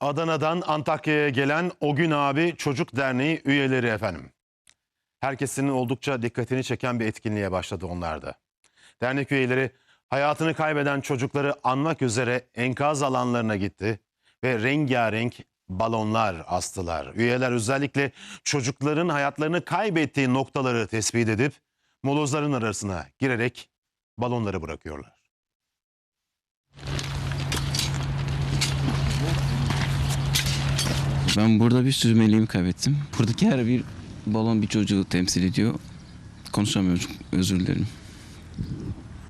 Adana'dan Antakya'ya gelen O Gün Abi Çocuk Derneği üyeleri efendim. Herkesin oldukça dikkatini çeken bir etkinliğe başladı onlar da. Dernek üyeleri hayatını kaybeden çocukları anmak üzere enkaz alanlarına gitti ve rengarenk balonlar astılar. Üyeler özellikle çocukların hayatlarını kaybettiği noktaları tespit edip molozların arasına girerek balonları bırakıyorlar. Ben burada bir sürü meleğimi kaybettim. Buradaki her bir balon bir çocuğu temsil ediyor. Konuşamıyorum özür dilerim.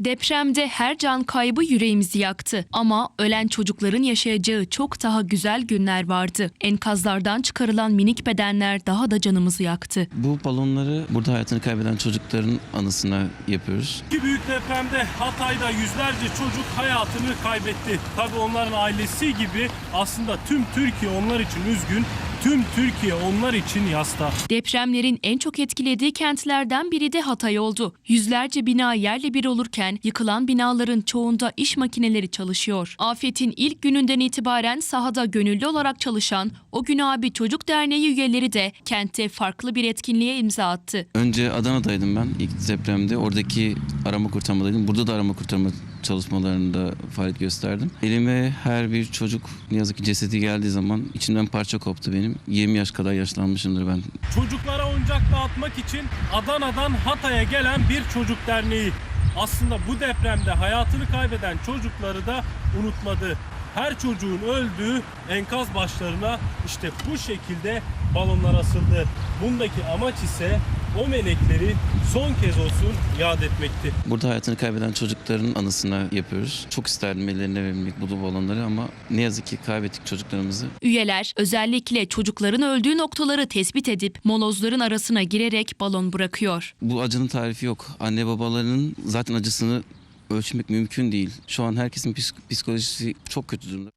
Depremde her can kaybı yüreğimizi yaktı ama ölen çocukların yaşayacağı çok daha güzel günler vardı. Enkazlardan çıkarılan minik bedenler daha da canımızı yaktı. Bu balonları burada hayatını kaybeden çocukların anısına yapıyoruz. İki büyük depremde Hatay'da yüzlerce çocuk hayatını kaybetti. Tabii onların ailesi gibi aslında tüm Türkiye onlar için üzgün, tüm Türkiye onlar için yasta. Depremlerin en çok etkilediği kentlerden biri de Hatay oldu. Yüzlerce bina yerle bir olurken yıkılan binaların çoğunda iş makineleri çalışıyor. Afetin ilk gününden itibaren sahada gönüllü olarak çalışan O Gün Abi Çocuk Derneği üyeleri de kentte farklı bir etkinliğe imza attı. Önce Adana'daydım ben ilk depremde. Oradaki arama kurtarmadaydım. Burada da arama kurtarma çalışmalarında faaliyet gösterdim. Elime her bir çocuk ne yazık ki cesedi geldiği zaman içimden parça koptu benim. 20 yaş kadar yaşlanmışımdır ben. Çocuklara oyuncak dağıtmak için Adana'dan Hatay'a gelen bir çocuk derneği. Aslında bu depremde hayatını kaybeden çocukları da unutmadı. Her çocuğun öldüğü enkaz başlarına işte bu şekilde balonlar asıldı. Bundaki amaç ise o melekleri son kez olsun yad etmekti. Burada hayatını kaybeden çocukların anısına yapıyoruz. Çok isterdim ellerine verilmek bu balonları ama ne yazık ki kaybettik çocuklarımızı. Üyeler özellikle çocukların öldüğü noktaları tespit edip molozların arasına girerek balon bırakıyor. Bu acının tarifi yok. Anne babalarının zaten acısını ölçmek mümkün değil. Şu an herkesin psik- psikolojisi çok kötü durumda.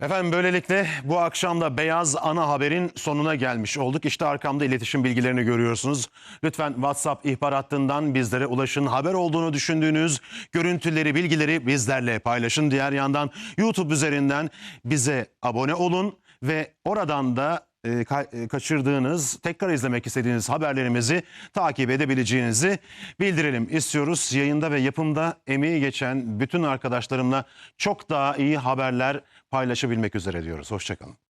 Efendim böylelikle bu akşam da Beyaz Ana Haber'in sonuna gelmiş olduk. İşte arkamda iletişim bilgilerini görüyorsunuz. Lütfen WhatsApp ihbar hattından bizlere ulaşın. Haber olduğunu düşündüğünüz görüntüleri, bilgileri bizlerle paylaşın. Diğer yandan YouTube üzerinden bize abone olun ve oradan da e, e, kaçırdığınız, tekrar izlemek istediğiniz haberlerimizi takip edebileceğinizi bildirelim istiyoruz. Yayında ve yapımda emeği geçen bütün arkadaşlarımla çok daha iyi haberler paylaşabilmek üzere diyoruz. Hoşçakalın.